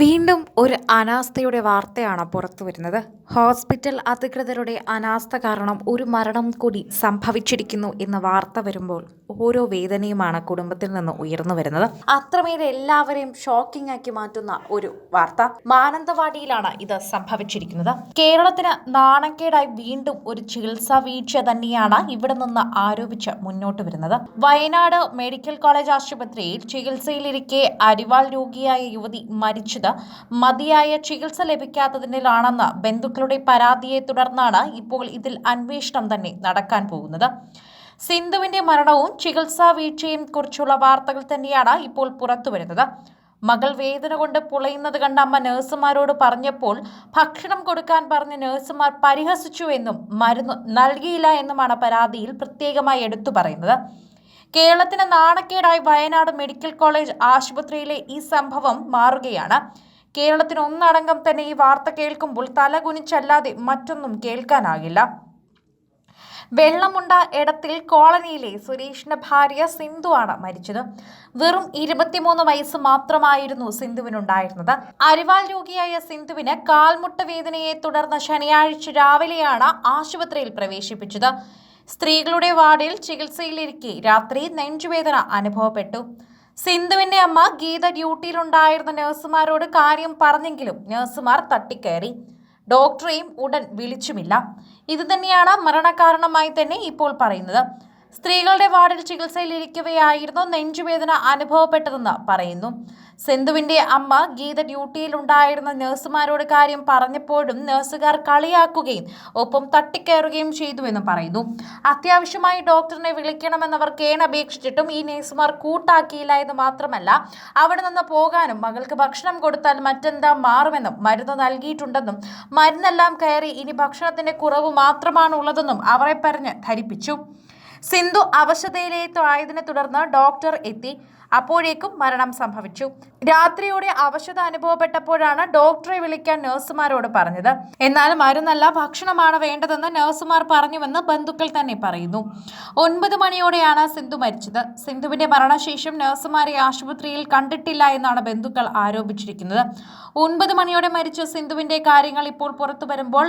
വീണ്ടും ഒരു അനാസ്ഥയുടെ വാർത്തയാണ് പുറത്തു വരുന്നത്. ഹോസ്പിറ്റൽ അധികൃതരുടെ അനാസ്ഥ കാരണം ഒരു മരണം കൂടി സംഭവിച്ചിരിക്കുന്നു എന്ന വാർത്ത വരുമ്പോൾ ഓരോ വേദനയുമാണ് കുടുംബത്തിൽ നിന്ന് ഉയർന്നു വരുന്നത്. അത്രമേൽ എല്ലാവരെയും ഷോക്കിംഗ് ആക്കി മാറ്റുന്ന ഒരു വാർത്ത മാനന്തവാടിയിലാണ് ഇത് സംഭവിച്ചിരിക്കുന്നത്. കേരളത്തിന് നാണക്കേടായി വീണ്ടും ഒരു ചികിത്സാ വീഴ്ച തന്നെയാണ് ഇവിടെ നിന്ന് ആരോപിച്ച് മുന്നോട്ട് വരുന്നത്. വയനാട് മെഡിക്കൽ കോളേജ് ആശുപത്രിയിൽ ചികിത്സയിലിരിക്കെ അരിവാൾ രോഗിയായ യുവതി മരിച്ചത് മതിയായ ചികിത്സ ലഭിക്കാത്തതിനാണെന്ന് ബന്ധുക്കളുടെ പരാതിയെ തുടർന്നാണ് ഇപ്പോൾ ഇതിൽ അന്വേഷണം തന്നെ നടക്കാൻ പോകുന്നത്. സിന്ധുവിന്റെ മരണവും ചികിത്സാ വീഴ്ചയും കുറിച്ചുള്ള വാർത്തകൾ തന്നെയാണ് ഇപ്പോൾ പുറത്തു വരുന്നത്. മകൾ വേദന കൊണ്ട് പുളയുന്നത് കണ്ട അമ്മ നഴ്സുമാരോട് പറഞ്ഞപ്പോൾ ഭക്ഷണം കൊടുക്കാൻ പറഞ്ഞ നഴ്സുമാർ പരിഹസിച്ചുവെന്നും മരുന്ന് നൽകിയില്ല എന്നുമാണ് പരാതിയിൽ പ്രത്യേകമായി എടുത്തു പറയുന്നത്. കേരളത്തിന് നാണക്കേടായി വയനാട് മെഡിക്കൽ കോളേജ് ആശുപത്രിയിലെ ഈ സംഭവം മാറുകയാണ്. കേരളത്തിന് ഒന്നടങ്കം തന്നെ ഈ വാർത്ത കേൾക്കുമ്പോൾ തലകുനിച്ചല്ലാതെ മറ്റൊന്നും കേൾക്കാനാകില്ല. വെള്ളമുണ്ട ഇടത്തിൽ കോളനിയിലെ സുരേഷിന്റെ ഭാര്യ സിന്ധുവാണ് മരിച്ചത്. വെറും ഇരുപത്തിമൂന്ന് വയസ്സ് മാത്രമായിരുന്നു സിന്ധുവിനുണ്ടായിരുന്നത്. അരിവാൾ രോഗിയായ സിന്ധുവിന് കാൽമുട്ട വേദനയെ തുടർന്ന് ശനിയാഴ്ച രാവിലെയാണ് ആശുപത്രിയിൽ പ്രവേശിപ്പിച്ചത്. സ്ത്രീകളുടെ വാർഡിൽ ചികിത്സയിലിരിക്കെ രാത്രി നെഞ്ചുവേദന അനുഭവപ്പെട്ടു. സിന്ധുവിന്റെ അമ്മ ഗീത ഡ്യൂട്ടിയിലുണ്ടായിരുന്ന നഴ്സുമാരോട് കാര്യം പറഞ്ഞെങ്കിലും നഴ്സുമാർ തട്ടിക്കയറി. ഡോക്ടറെയും ഉടൻ വിളിച്ചുമില്ല. ഇത് തന്നെയാണ് മരണകാരണമായി തന്നെ ഇപ്പോൾ പറയുന്നത്. സ്ത്രീകളുടെ വാർഡിൽ ചികിത്സയിലിരിക്കവെയായിരുന്നു നെഞ്ചുവേദന അനുഭവപ്പെട്ടതെന്ന് പറയുന്നു. സിന്ധുവിന്റെ അമ്മ ഗീത ഡ്യൂട്ടിയിലുണ്ടായിരുന്ന നഴ്സുമാരോട് കാര്യം പറഞ്ഞപ്പോഴും നഴ്സുകാർ കളിയാക്കുകയും ഒപ്പം തട്ടിക്കയറുകയും ചെയ്തുവെന്ന് പറയുന്നു. അത്യാവശ്യമായി ഡോക്ടറിനെ വിളിക്കണമെന്നവർ കേണപേക്ഷിച്ചിട്ടും ഈ നഴ്സുമാർ കൂട്ടാക്കിയില്ല എന്ന് മാത്രമല്ല അവിടെ നിന്ന് പോകാനും മകൾക്ക് ഭക്ഷണം കൊടുത്താൽ മറ്റെന്താ മാറുമെന്നും മരുന്ന് നൽകിയിട്ടുണ്ടെന്നും മരുന്നെല്ലാം കയറി ഇനി ഭക്ഷണത്തിന്റെ കുറവ് മാത്രമാണ് ഉള്ളതെന്നും അവരെ പറഞ്ഞ് ധരിപ്പിച്ചു. സിന്ധു അവശതയിലേക്കായതിനെ തുടർന്ന് ഡോക്ടർ എത്തി. അപ്പോഴേക്കും മരണം സംഭവിച്ചു. രാത്രിയോടെ അവശത അനുഭവപ്പെട്ടപ്പോഴാണ് ഡോക്ടറെ വിളിക്കാൻ നഴ്സുമാരോട് പറഞ്ഞത്. എന്നാൽ മരുന്നല്ല ഭക്ഷണമാണ് വേണ്ടതെന്ന് നഴ്സുമാർ പറഞ്ഞുവെന്ന് ബന്ധുക്കൾ തന്നെ പറയുന്നു. ഒൻപത് മണിയോടെയാണ് സിന്ധു മരിച്ചത്. സിന്ധുവിന്റെ മരണശേഷം നഴ്സുമാരെ ആശുപത്രിയിൽ കണ്ടിട്ടില്ല എന്നാണ് ബന്ധുക്കൾ ആരോപിച്ചിരിക്കുന്നത്. ഒൻപത് മണിയോടെ മരിച്ച സിന്ധുവിന്റെ കാര്യങ്ങൾ ഇപ്പോൾ പുറത്തു വരുമ്പോൾ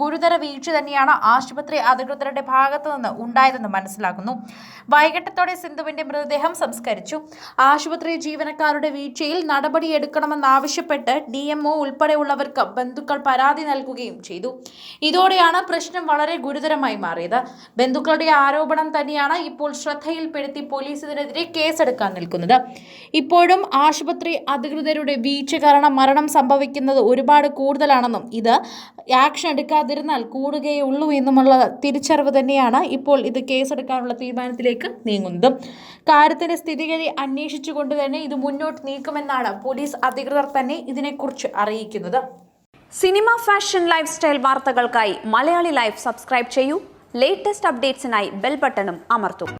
ഗുരുതര വീഴ്ച തന്നെയാണ് ആശുപത്രി അധികൃതരുടെ ഭാഗത്തു നിന്ന് ഉണ്ടായതെന്ന് മനസ്സിലാക്കുന്നു. വൈകിട്ടത്തോടെ സിന്ധുവിന്റെ മൃതദേഹം സംസ്കരിച്ചു. ആശുപത്രി ജീവനക്കാരുടെ വീഴ്ചയിൽ നടപടിയെടുക്കണമെന്നാവശ്യപ്പെട്ട് ഡി എം ഒ ഉൾപ്പെടെയുള്ളവർക്ക് ബന്ധുക്കൾ പരാതി നൽകുകയും ചെയ്തു. ഇതോടെയാണ് പ്രശ്നം വളരെ ഗുരുതരമായി മാറിയത്. ബന്ധുക്കളുടെ ആരോപണം തന്നെയാണ് ഇപ്പോൾ ശ്രദ്ധയിൽപ്പെടുത്തി പോലീസ് ഇതിനെതിരെ കേസെടുക്കാൻ നിൽക്കുന്നത്. ഇപ്പോഴും ആശുപത്രി അധികൃതരുടെ വീഴ്ച കാരണം മരണം സംഭവിക്കുന്നത് ഒരുപാട് കൂടുതലാണെന്നും ഇത് ആക്ഷൻ എടുക്കാതിരുന്നാൽ കൂടുകയേ ഉള്ളൂ എന്നുമുള്ള തിരിച്ചറിവ് തന്നെയാണ് ഇപ്പോൾ ഇത് കേസെടുക്കാനുള്ള തീരുമാനത്തിലേക്ക് നീങ്ങുന്നത്. കാര്യത്തിന്റെ സ്ഥിതിഗതി അന്വേഷിച്ചുകൊണ്ട് തന്നെ ഇത് മുന്നോട്ട് നീക്കുമെന്നാണ് പോലീസ് അധികൃതർ തന്നെ ഇതിനെക്കുറിച്ച് അറിയിക്കുന്നത്. സിനിമ ഫാഷൻ ലൈഫ് സ്റ്റൈൽ വാർത്തകൾക്കായി മലയാളി ലൈഫ് സബ്സ്ക്രൈബ് ചെയ്യൂ. ലേറ്റസ്റ്റ് അപ്ഡേറ്റ്സിനായി ബെൽ ബട്ടണും അമർത്തൂ.